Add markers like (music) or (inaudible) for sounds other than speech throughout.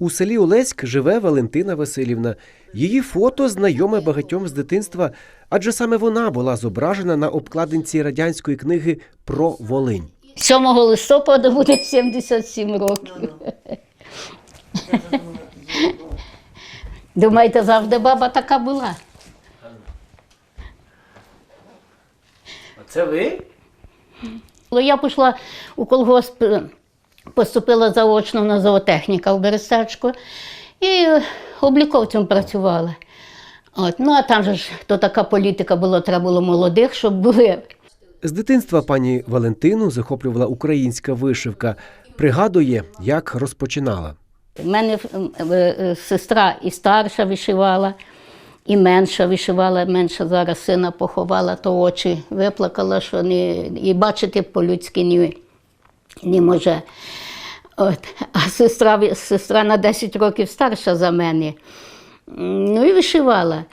У селі Олеськ живе Валентина Васильівна. Її фото знайоме багатьом з дитинства, адже саме вона була зображена на обкладинці радянської книги про Волинь. 7 листопада буде 77 років. Думаєте, завжди баба така була? Це ви? Я пішла у колгосп, поступила заочно на зоотехніка в Берестечко і обліковцем працювала. От. Ну, а там же ж то така політика була, треба було молодих, щоб були. З дитинства пані Валентину захоплювала українська вишивка. Пригадує, як розпочинала. У мене е, е, сестра і старша вишивала, і менша вишивала. Менша зараз сина поховала, то очі виплакала, що не, і бачити по-людськи не, не може. От. А сестра, сестра на 10 років старша за мене. Ну і вишивала.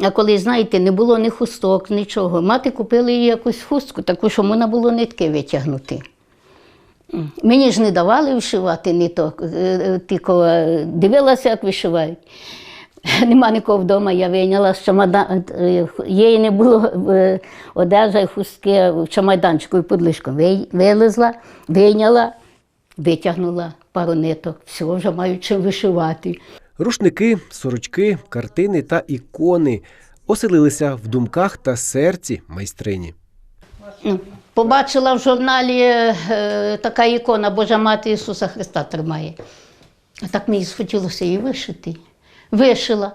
А коли, знаєте, не було ні хусток, нічого. Мати купила їй якусь хустку, таку, що можна було нитки витягнути. Мені ж не давали вишивати ні то, е, е, тільки е, дивилася, як вишивають. (laughs) Нема нікого вдома, я вийняла з чемодан, е, їй не було е, одежа і хустки в чемоданчику і подлишку. Вилезла, вийняла, витягнула пару ниток. Все, вже маю чим вишивати. Рушники, сорочки, картини та ікони оселилися в думках та серці майстрині. Ну, Побачила в журналі е, така ікона Божа Мати Ісуса Христа тримає. А так мені схотілося її вишити. Вишила.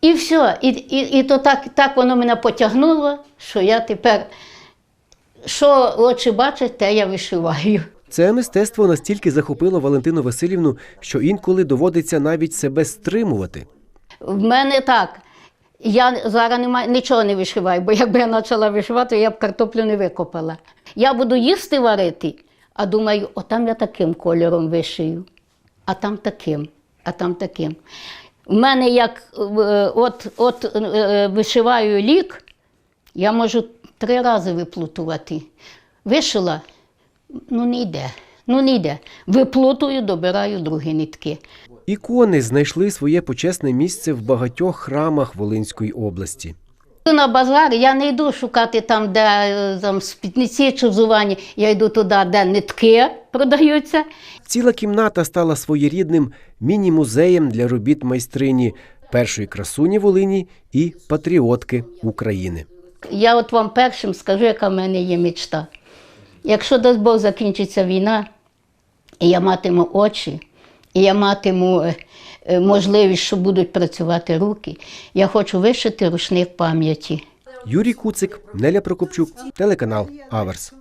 І все. І, і, і то так, так воно мене потягнуло, що я тепер, що очі бачать, те я вишиваю. Це мистецтво настільки захопило Валентину Васильівну, що інколи доводиться навіть себе стримувати. В мене так. Я зараз нема, нічого не вишиваю, бо якби я почала вишивати, я б картоплю не викопала. Я буду їсти варити, а думаю, отам я таким кольором вишию, а там таким, а там таким. У мене як е, от, от е, вишиваю лік, я можу три рази виплутувати. Вишила, ну не йде, ну не йде. Виплутую, добираю другі нитки. Ікони знайшли своє почесне місце в багатьох храмах Волинської області. На базар я не йду шукати там, де е, там, спідниці чи взування. Я йду туди, де нитки продаються. Ціла кімната стала своєрідним міні-музеєм для робіт майстрині першої красуні Волині і патріотки України. Я от вам першим скажу, яка в мене є мечта. Якщо дасть Бог закінчиться війна, і я матиму очі, я матиму е, е, можливість, що будуть працювати руки, я хочу вишити рушник пам'яті. Юрій Куцик, Неля Прокопчук, телеканал Аверс.